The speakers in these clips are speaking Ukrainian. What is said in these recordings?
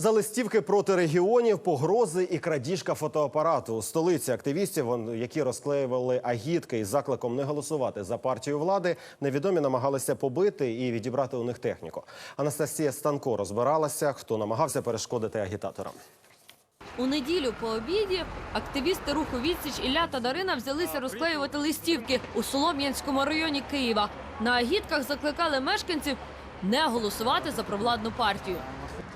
За листівки проти регіонів, погрози і крадіжка фотоапарату у столиці активістів, які розклеювали агітки із закликом не голосувати за партію влади, невідомі намагалися побити і відібрати у них техніку. Анастасія Станко розбиралася, хто намагався перешкодити агітаторам. У неділю по обіді активісти руху відсіч Ілля та Дарина взялися розклеювати листівки у Солом'янському районі Києва. На агітках закликали мешканців не голосувати за провладну партію.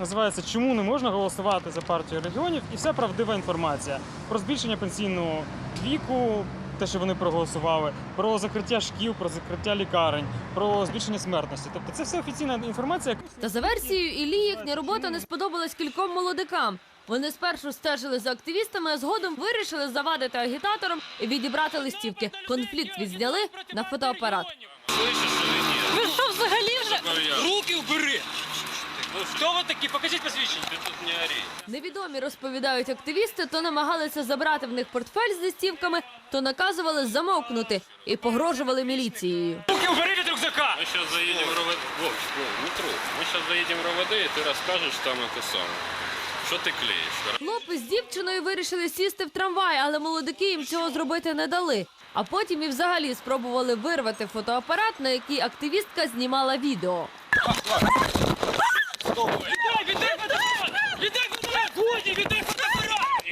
Називається Чому не можна голосувати за партію регіонів? І вся правдива інформація про збільшення пенсійного віку, те, що вони проголосували, про закриття шкіл, про закриття лікарень, про збільшення смертності. Тобто це все офіційна інформація. Та за версією Іллі їхня робота не сподобалась кільком молодикам. Вони спершу стежили за активістами, а згодом вирішили завадити агітаторам і відібрати листівки. Конфлікт відзняли на фотоапарат. Ви що взагалі вже? Руки убери! Хто ви такі? Покажіть посвідчення. Ти тут не ори. Невідомі розповідають активісти, то намагалися забрати в них портфель з листівками, то наказували замовкнути і погрожували міліцією. Руки убери від рюкзака! Мы сейчас заедем в РОВД. Вов, Вов, не трогай. Мы сейчас заедем в РОВД, и ты расскажешь там это самое. Что ты клеишь? Хлопець з дівчиною вирішили сісти в трамвай, але молодики їм цього зробити не дали. А потім і взагалі спробували вирвати фотоапарат, на який активістка знімала відео. Віддай, віддай фотоапарат! Віддай фотоапарат! Годі, віддай фотоапарат!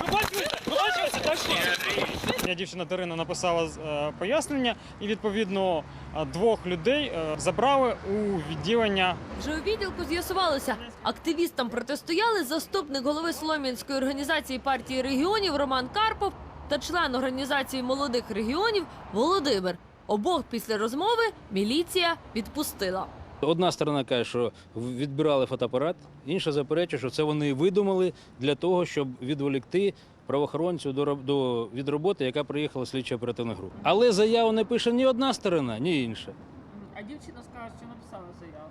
Ви бачите? Ви бачите? Так що? Я дівчина Дарина написала е, пояснення, і відповідно е, двох людей е, забрали у відділення Вже у відділку з'ясувалося, активістам протистояли заступник голови Солом'янської організації партії регіонів Роман Карпов та член організації молодих регіонів Володимир. Обох після розмови міліція відпустила. Одна сторона каже, що відбирали фотоапарат, інша заперечує, що це вони видумали для того, щоб відволікти правоохоронців до, до від роботи, яка приїхала слідча оперативна група. Але заяву не пише ні одна сторона, ні інша. А дівчина скаже, що написала заяву.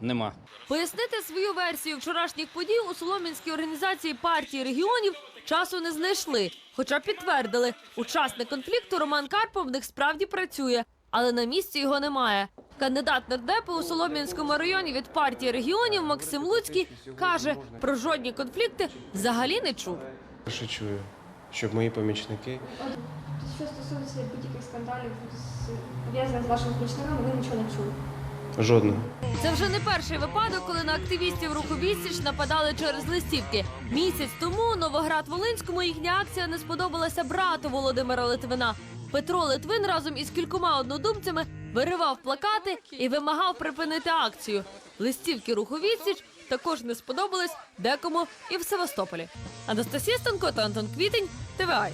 Нема. Пояснити свою версію вчорашніх подій у Солом'янській організації партії регіонів часу не знайшли. Хоча підтвердили, учасник конфлікту Роман Карпов в них справді працює, але на місці його немає. Кандидат нардепу у Солом'янському районі від партії регіонів Максим Луцький каже, про жодні конфлікти взагалі не чув. Перше чую, щоб мої помічники Що стосується будь-яких скандалів пов'язаних з вашими помічниками, ви нічого не чули. жодного. Це вже не перший випадок, коли на активістів руху відсіч нападали через листівки. Місяць тому у Новоград-Волинському їхня акція не сподобалася брату Володимира Литвина. Петро Литвин разом із кількома однодумцями виривав плакати і вимагав припинити акцію. Листівки руху відсіч також не сподобались декому і в Севастополі. Анастасія Станко та Антон Квітень, ТВА.